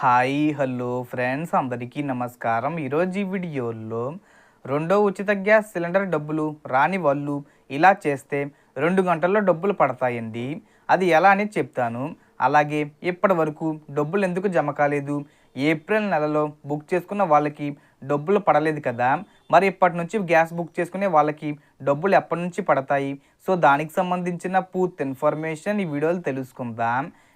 Hi hello friends అందరికీ నమస్కారం. ఈరోజు ఈ వీడియోలో రెండో ఉచిత గ్యాస్ సిలిండర్ డబ్బులు రాని వాళ్ళు ఇలా చేస్తే రెండు గంటల్లో డబ్బులు పడతాయండి. అది ఎలా అని చెప్తాను. అలాగే ఇప్పటి వరకు డబ్బులు ఎందుకు జమ కాలేదు? ఏప్రిల్ నెలలో బుక్ చేసుకున్న వాళ్ళకి డబ్బులు పడలేదు కదా. మరి ఇప్పటి నుంచి గ్యాస్ బుక్ చేసుకునే వాళ్ళకి డబ్బులు ఎప్పటి నుంచి పడతాయి? సో దానికి సంబంధించిన పూర్తి ఇన్ఫర్మేషన్ ఈ వీడియోలో తెలుసుకుందాం.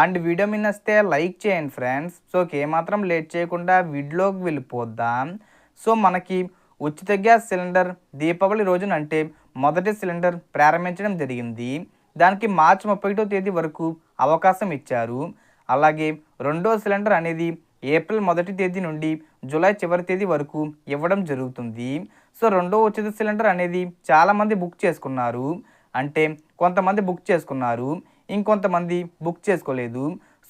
అండ్ వీడియో మీ నచ్చితే లైక్ చేయండి ఫ్రెండ్స్. సో ఏమాత్రం లేట్ చేయకుండా వీడియోకి వెళ్ళిపోద్దాం సో మనకి ఉచిత గ్యాస్ సిలిండర్ దీపావళి రోజున అంటే మొదటి సిలిండర్ ప్రారంభించడం జరిగింది. దానికి మార్చి ముప్పై ఒకటో తేదీ వరకు అవకాశం ఇచ్చారు. అలాగే రెండో సిలిండర్ అనేది ఏప్రిల్ మొదటి తేదీ నుండి జూలై చివరి తేదీ వరకు ఇవ్వడం జరుగుతుంది. సో రెండో ఉచిత సిలిండర్ అనేది చాలామంది బుక్ చేసుకున్నారు. అంటే కొంతమంది బుక్ చేసుకున్నారు. ఇంకొంతమంది బుక్ చేసుకోలేదు.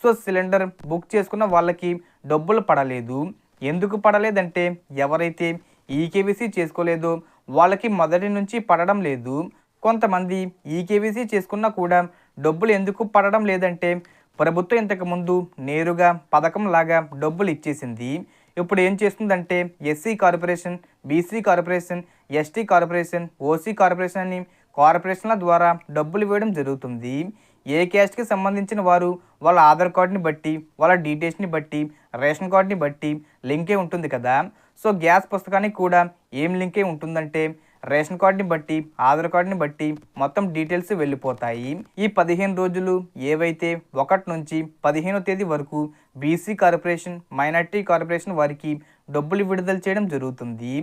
సో సిలిండర్ బుక్ చేసుకున్న వాళ్ళకి డబ్బులు పడలేదు. ఎందుకు పడలేదంటే ఎవరైతే ఈకేవీసీ చేసుకోలేదో వాళ్ళకి మొదటి నుంచి పడడం లేదు. కొంతమంది ఈకేవీసీ చేసుకున్నా కూడా డబ్బులు ఎందుకు పడడం లేదంటే ప్రభుత్వం ఇంతకుముందు నేరుగా పథకం లాగా డబ్బులు ఇచ్చేసింది. ఇప్పుడు ఏం చేస్తుందంటే SC corporation BC corporation ST corporation OC corporation అని కార్పొరేషన్ల ద్వారా డబ్బులు వేయడం జరుగుతుంది. ఏ క్యాస్ట్కి సంబంధించిన వారు వాళ్ళ ఆధార్ కార్డుని బట్టి వాళ్ళ డీటెయిల్స్ని బట్టి రేషన్ కార్డుని బట్టి లింకే ఉంటుంది కదా. సో గ్యాస్ పుస్తకానికి కూడా ఏం లింకే ఉంటుందంటే రేషన్ కార్డుని బట్టి ఆధార్ కార్డుని బట్టి మొత్తం డీటెయిల్స్ వెళ్ళిపోతాయి. ఈ పదిహేను రోజులు ఏవైతే ఒకటి నుంచి పదిహేనో తేదీ వరకు బీసీ కార్పొరేషన్ మైనార్టీ కార్పొరేషన్ వారికి డబ్బులు విడుదల చేయడం జరుగుతుంది.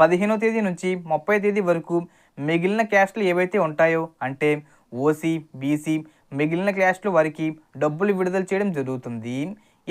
పదిహేనో తేదీ నుంచి ముప్పై తేదీ వరకు మిగిలిన క్యాస్ట్లు ఏవైతే ఉంటాయో అంటే ఓసీ బీసీ మిగిలిన క్లాస్లు వారికి డబ్బులు విడుదల చేయడం జరుగుతుంది.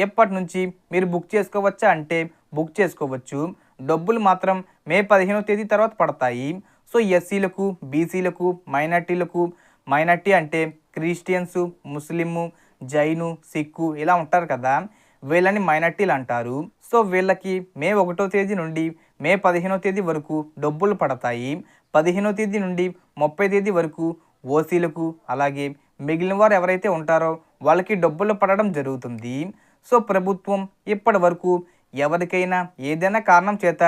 ఎప్పటి నుంచి మీరు బుక్ చేసుకోవచ్చా అంటే బుక్ చేసుకోవచ్చు. డబ్బులు మాత్రం మే పదిహేనో తేదీ తర్వాత పడతాయి. సో ఎస్సీలకు బీసీలకు మైనార్టీలకు మైనార్టీ అంటే క్రిస్టియన్స్ ముస్లిము జైను సిక్కు ఇలా ఉంటారు కదా. వీళ్ళని మైనార్టీలు అంటారు. సో వీళ్ళకి మే ఒకటో తేదీ నుండి మే పదిహేనో తేదీ వరకు డబ్బులు పడతాయి. పదిహేనో తేదీ నుండి ముప్పై తేదీ వరకు ఓసీలకు అలాగే మిగిలిన వారు ఎవరైతే ఉంటారో వాళ్ళకి డబ్బులు పడడం జరుగుతుంది. సో ప్రభుత్వం ఇప్పటి వరకు ఎవరికైనా ఏదైనా కారణం చేత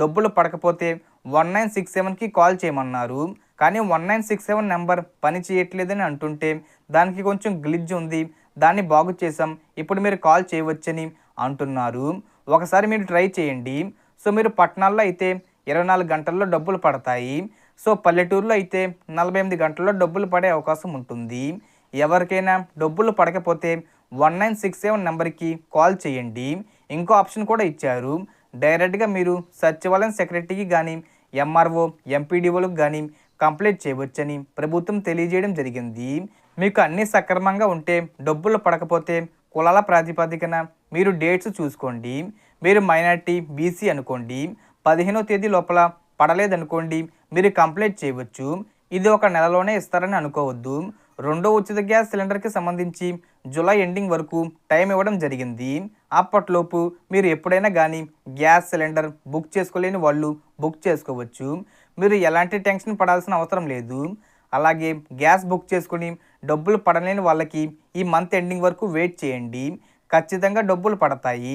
డబ్బులు పడకపోతే వన్ నైన్ సిక్స్ సెవెన్కి కాల్ చేయమన్నారు. కానీ one nine six seven number పని చేయట్లేదని అంటుంటే దానికి కొంచెం గ్లిజ్ ఉంది. దాన్ని బాగు చేసాం ఇప్పుడు మీరు కాల్ చేయవచ్చని అంటున్నారు. ఒకసారి మీరు ట్రై చేయండి. సో మీరు పట్టణాల్లో అయితే ఇరవై నాలుగు గంటల్లో డబ్బులు పడతాయి. సో పల్లెటూరులో అయితే నలభై ఎనిమిది గంటల్లో డబ్బులు పడే అవకాశం ఉంటుంది. ఎవరికైనా డబ్బులు పడకపోతే వన్ నైన్ సిక్స్ సెవెన్ నెంబర్కి కాల్ చేయండి. ఇంకో ఆప్షన్ కూడా ఇచ్చారు. డైరెక్ట్గా మీరు సచివాలయం సెక్రటరీకి కానీ ఎంఆర్ఓ ఎంపీడీఓలకు కానీ కంప్లైంట్ చేయవచ్చని ప్రభుత్వం తెలియజేయడం జరిగింది. మీకు అన్నీ సక్రమంగా ఉంటే డబ్బులు పడకపోతే కులాల ప్రాతిపదికన మీరు డేట్స్ చూసుకోండి. మీరు మైనార్టీ బీసీ అనుకోండి. పదిహేనో తేదీ లోపల పడలేదనుకోండి మీరు కంప్లైంట్ చేయవచ్చు. ఇది ఒక నెలలోనే ఇస్తారని అనుకోవద్దు. రెండో ఉచిత గ్యాస్ సిలిండర్కి సంబంధించి జూలై ఎండింగ్ వరకు టైం ఇవ్వడం జరిగింది. అప్పట్లోపు మీరు ఎప్పుడైనా కానీ గ్యాస్ సిలిండర్ బుక్ చేసుకోలేని వాళ్ళు బుక్ చేసుకోవచ్చు. మీరు ఎలాంటి టెన్షన్ పడాల్సిన అవసరం లేదు. అలాగే గ్యాస్ బుక్ చేసుకుని డబ్బులు పడలేని వాళ్ళకి ఈ మంత్ ఎండింగ్ వరకు వెయిట్ చేయండి. ఖచ్చితంగా డబ్బులు పడతాయి.